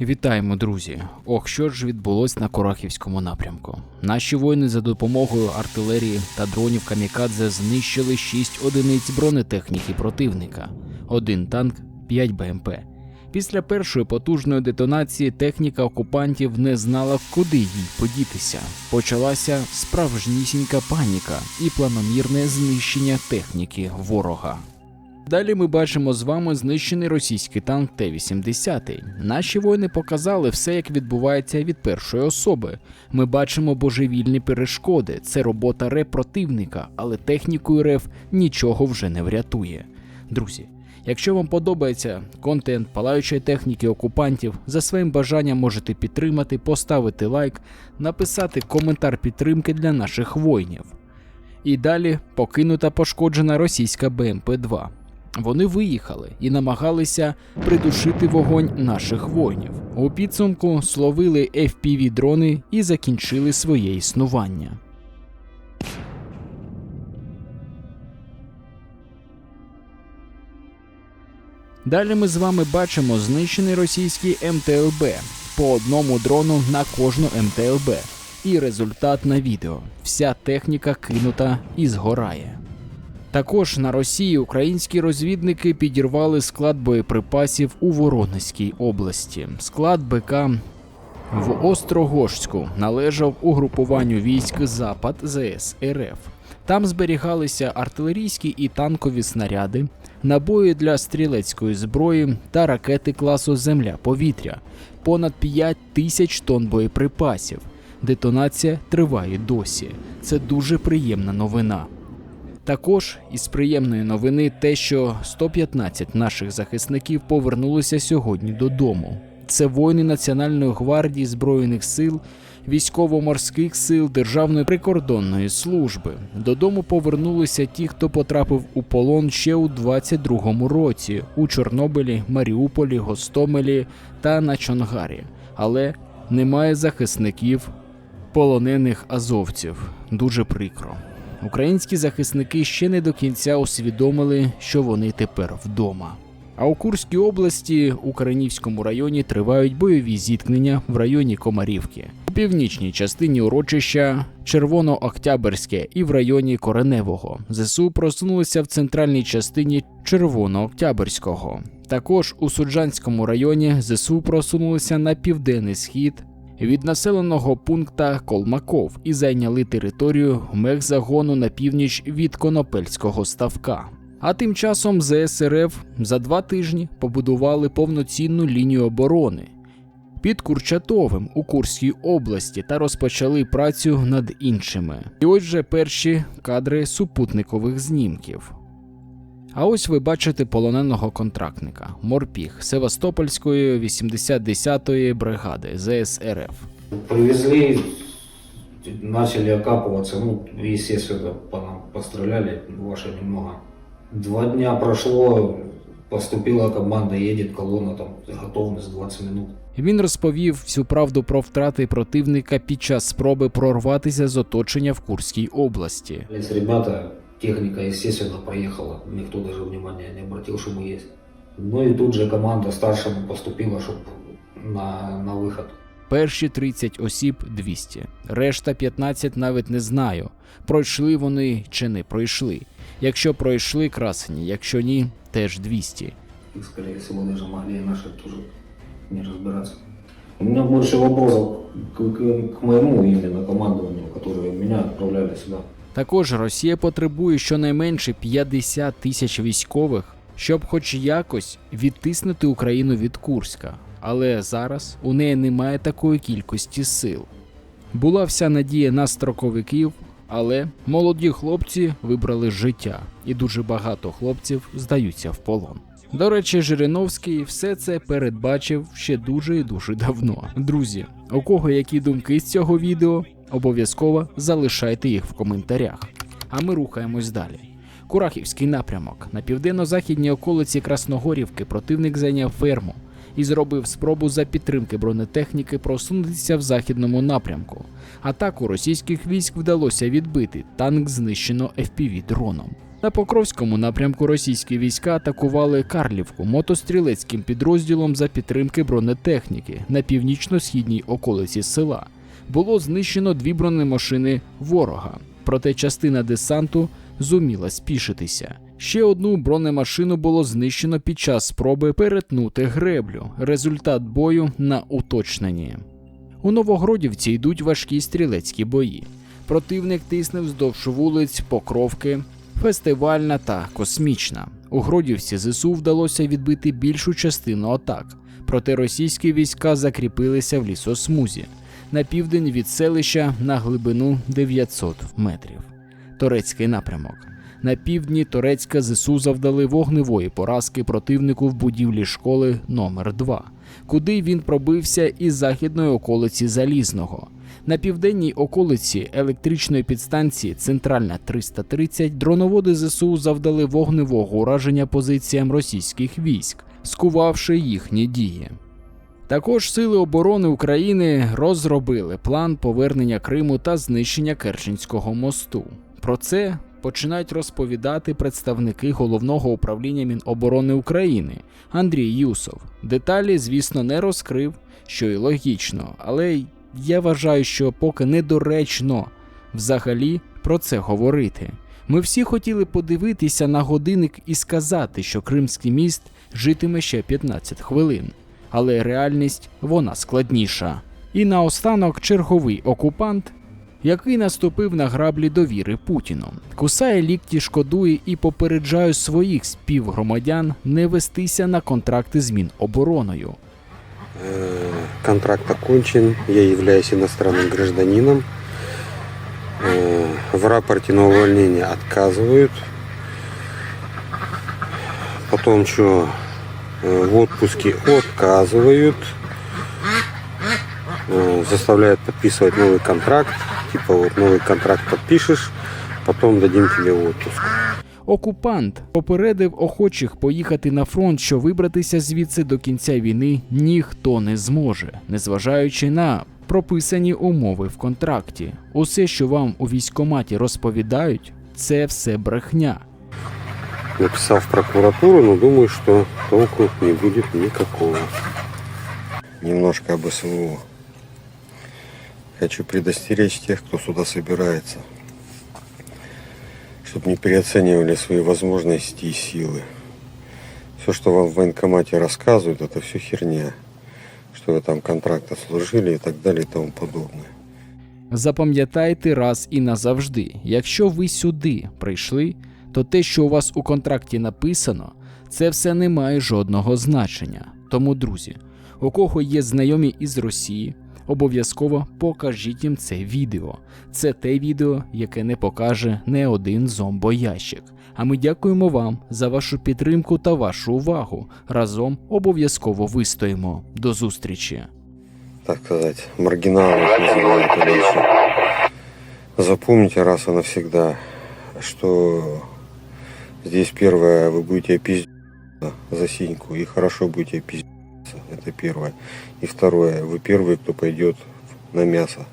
Вітаємо, друзі! Ох, що ж відбулось на Корахівському напрямку. Наші воїни за допомогою артилерії та дронів Камікадзе знищили 6 одиниць бронетехніки противника, один танк, 5 БМП. Після першої потужної детонації техніка окупантів не знала, куди їй подітися. Почалася справжнісінька паніка і планомірне знищення техніки ворога. Далі ми бачимо з вами знищений російський танк Т-80. Наші воїни показали все, як відбувається від першої особи. Ми бачимо божевільні перешкоди. Це робота РЕ противника, але технікою РФ нічого вже не врятує. Друзі, якщо вам подобається контент палаючої техніки окупантів, за своїм бажанням можете підтримати, поставити лайк, написати коментар підтримки для наших воїнів. І далі покинута пошкоджена російська БМП-2. Вони виїхали і намагалися придушити вогонь наших воїнів. У підсумку словили fpv дрони і закінчили своє існування. Далі ми з вами бачимо знищений російський МТЛБ по одному дрону на кожну МТЛБ. І результат на відео: вся техніка кинута і згорає. Також на Росії українські розвідники підірвали склад боєприпасів у Воронезькій області. Склад БК в Острогожську належав угрупуванню військ Запад ЗС РФ. Там зберігалися артилерійські і танкові снаряди, набої для стрілецької зброї та ракети класу Земля-повітря, понад 5 тисяч тонн боєприпасів. Детонація триває досі. Це дуже приємна новина. Також із приємної новини те, що 115 наших захисників повернулися сьогодні додому. Це воїни Національної гвардії Збройних сил, військово-морських сил Державної прикордонної служби. Додому повернулися ті, хто потрапив у полон ще у 22-му році у Чорнобилі, Маріуполі, Гостомелі та на Чонгарі. Але немає захисників полонених азовців. Дуже прикро. Українські захисники ще не до кінця усвідомили, що вони тепер вдома. А у Курській області у Каранівському районі тривають бойові зіткнення в районі Комарівки, у північній частині урочища Червоно-Октябрське і в районі Кореневого. ЗСУ просунулися в центральній частині Червоно-Октябрського. Також у Суджанському районі ЗСУ просунулися на південний схід від населеного пункта Колмаков і зайняли територію мехзагону на північ від Конопельського ставка. А тим часом ЗСРФ за два тижні побудували повноцінну лінію оборони під Курчатовим у Курській області та розпочали працю над іншими. І ось вже перші кадри супутникових знімків. А ось ви бачите полоненого контрактника Морпіг Севастопольської 80-10-ї бригади ЗСРФ. Привезли, начали окапываться, ну, естественно, по нам постреляли, ваше немного. Два дня прошло, поступила команда, едет колонна, там, готовность 20 минут. Він розповів всю правду про втрати противника під час спроби прорватися з оточення в Курській області. Ребята, техника, естественно, поехала, никто даже внимания не обратил, что мы есть. Ну и тут же команда старшему поступила, чтобы на, на выход. Перші 30 осіб 200, решта 15 навіть не знаю, пройшли вони чи не пройшли. Якщо пройшли красені, якщо ні, теж 200. И, скорее всего, даже могли и наши тоже не разбираться. У меня больше вопросов к, к- к моему именно командованию, которые меня отправляли сюда. Також Росія потребує щонайменше 50 тисяч військових, щоб хоч якось відтиснути Україну від Курська. Але зараз у неї немає такої кількості сил. Була вся надія на строковиків, але молоді хлопці вибрали життя, і дуже багато хлопців здаються в полон. До речі, Жириновський все це передбачив ще дуже і дуже давно. Друзі, у кого які думки з цього відео, обов'язково залишайте їх в коментарях. А ми рухаємось далі. Курахівський напрямок на південно-західній околиці Красногорівки противник зайняв ферму і зробив спробу за підтримки бронетехніки просунутися в західному напрямку. Атаку російських військ вдалося відбити. Танк знищено FPV дроном. На Покровському напрямку російські війська атакували Карлівку мотострілецьким підрозділом за підтримки бронетехніки на північно-східній околиці села. Було знищено дві бронемашини ворога, проте частина десанту зуміла спішитися. Ще одну бронемашину було знищено під час спроби перетнути греблю. Результат бою на уточненні. У Новогродівці йдуть важкі стрілецькі бої. Противник тисне вздовж вулиць Покровки, фестивальна та космічна. У Гродівці ЗСУ вдалося відбити більшу частину атак, проте російські війська закріпилися в лісосмузі на південь від селища на глибину 900 метрів. Торецький напрямок. На півдні Торецька ЗСУ завдали вогневої поразки противнику в будівлі школи номер 2 куди він пробився із західної околиці Залізного. На південній околиці електричної підстанції Центральна 330 дроноводи ЗСУ завдали вогневого ураження позиціям російських військ, скувавши їхні дії. Також Сили оборони України розробили план повернення Криму та знищення Керченського мосту. Про це починають розповідати представники головного управління Міноборони України Андрій Юсов. Деталі, звісно, не розкрив, що й логічно, але я вважаю, що поки недоречно взагалі про це говорити. Ми всі хотіли подивитися на годинник і сказати, що Кримський міст житиме ще 15 хвилин, але реальність вона складніша. І наостанок черговий окупант, який наступив на граблі довіри Путіну, кусає лікті, шкодує і попереджає своїх співгромадян не вестися на контракти з Мінобороною. Э, Контракт окончен, я являюсь иностранным гражданином. Э, В рапорте на увольнение отказывают. Потом что, э, в отпуске отказывают. Э, Заставляют подписывать новый контракт. Типа вот новый контракт подпишешь, потом дадим тебе отпуск. Окупант попередив охочих поїхати на фронт, що вибратися звідси до кінця війни ніхто не зможе, незважаючи на прописані умови в контракті. Усе, що вам у військкоматі розповідають, це все брехня. Написал в прокуратуру, но думаю, что толку не будет никакого. Немножко об СВО. Хочу предостеречь тех, кто сюда собирается, чтобы не переоценивали свои возможности и силы. Все, что вам в военкомате рассказывают, это все херня. Что вы там контракт отслужили и так далее и тому подобное. Запам'ятайте раз і назавжди, якщо ви сюди прийшли, то те, що у вас у контракті написано, це все не має жодного значення. Тому, друзі, у кого є знайомі із Росії, обов'язково покажіть їм це відео. Це те відео, яке не покаже не один зомбоящик. А ми дякуємо вам за вашу підтримку та вашу увагу. Разом обов'язково вистоїмо. До зустрічі! так сказать, маргиналов называют или. Запомните раз и навсегда, что здесь первое, вы будете пиздиться за синьку и хорошо будете пиздиться. Это первое. И второе, вы первый, кто пойдет на мясо.